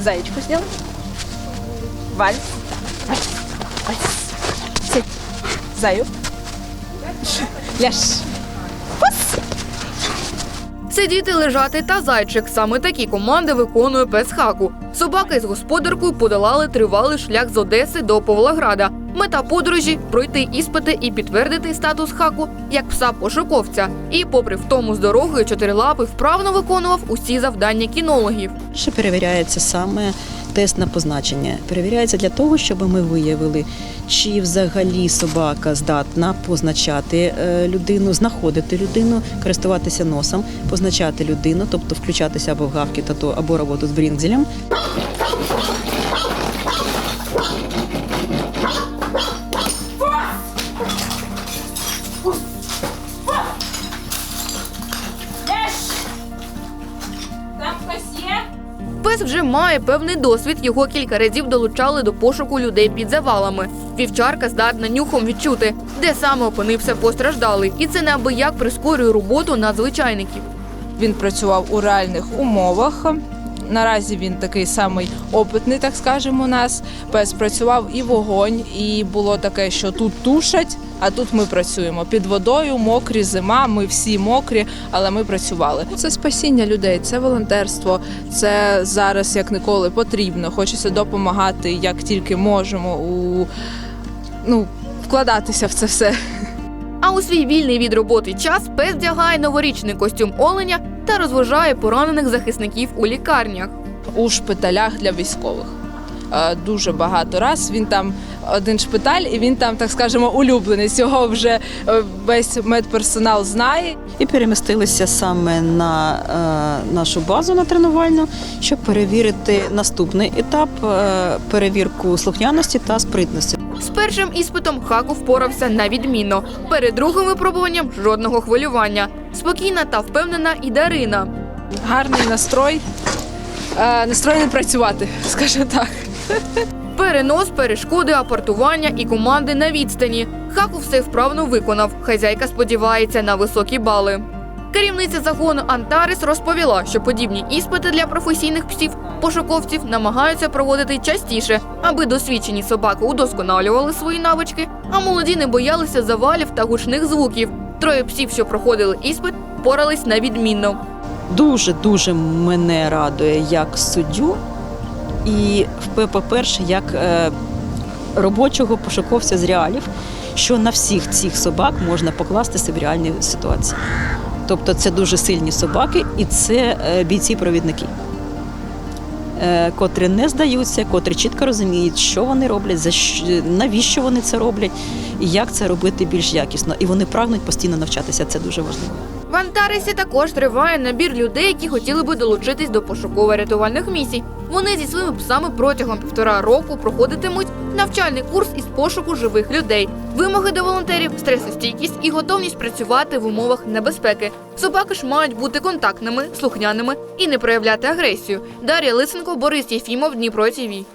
Заячку сделай. Вальс. Вальс. Сядь. Заю. Ляж. Сидіти, лежати та зайчик. Саме такі команди виконує пес хаку. Собаки з господаркою подолали тривалий шлях з Одеси до Павлограда. Мета подорожі пройти іспити і підтвердити статус хаку як пса пошуковця. І, попри втому з дорогою, чотирилапий вправно виконував усі завдання кінологів. Ще перевіряється саме тест на позначення. Перевіряється для того, щоб ми виявили, чи взагалі собака здатна позначати е, людину, знаходити людину, користуватися носом, позначати людину, тобто включатися або в гавки, тато, або роботу з брінкзелем. Пес вже має певний досвід. Його кілька разів долучали до пошуку людей під завалами. Вівчарка здатна нюхом відчути, де саме опинився постраждалий, і це неабияк прискорює роботу надзвичайників. Він працював у реальних умовах. Наразі він такий самий опитний, так скажемо, у нас. Пес працював і вогонь, і було таке, що тут тушать, а тут ми працюємо під водою, мокрі зима. Ми всі мокрі, але ми працювали. Це спасіння людей, це волонтерство. Це зараз як ніколи потрібно. Хочеться допомагати як тільки можемо у ну вкладатися в це все. А у свій вільний від роботи час пес вдягає новорічний костюм оленя та розважає поранених захисників у лікарнях. у шпиталях для військових. Е, Дуже багато раз він там один шпиталь, і він там, так скажемо, улюблений. Цього вже е, весь медперсонал знає. І перемістилися саме на е, нашу базу на тренувальну, щоб перевірити наступний етап е, перевірку слухняності та спритності. З першим іспитом Хаку впорався на відмінно. Перед другим випробуванням жодного хвилювання. Спокійна та впевнена і Дарина. Гарний настрой, е, настроєний працювати, скажімо так. Перенос, перешкоди, апортування і команди на відстані. Хаку все вправно виконав. Хазяйка сподівається на високі бали. Керівниця загону Антарес розповіла, що подібні іспити для професійних псів пошуковців намагаються проводити частіше, аби досвідчені собаки удосконалювали свої навички, а молоді не боялися завалів та гучних звуків. Троє псів, що проходили іспит, порались на відмінно. Дуже дуже мене радує як суддю, і по-перше, як е, робочого пошуковця з реалів, що на всіх цих собак можна покластися в реальні ситуації. Тобто це дуже сильні собаки, і це е, бійці-провідники. е, Котрі не здаються, котрі чітко розуміють, що вони роблять, за що, навіщо вони це роблять, і як це робити більш якісно. І вони прагнуть постійно навчатися. Це дуже важливо. В Антаресі також триває набір людей, які хотіли би долучитись до пошуково-рятувальних місій. Вони зі своїми псами протягом півтора року проходитимуть навчальний курс із пошуку живих людей. Вимоги до волонтерів, стресостійкість і готовність працювати в умовах небезпеки. Собаки ж мають бути контактними, слухняними і не проявляти агресію. Дар'я Лисенко, Борис Єфімов, Дніпро ТІВІ.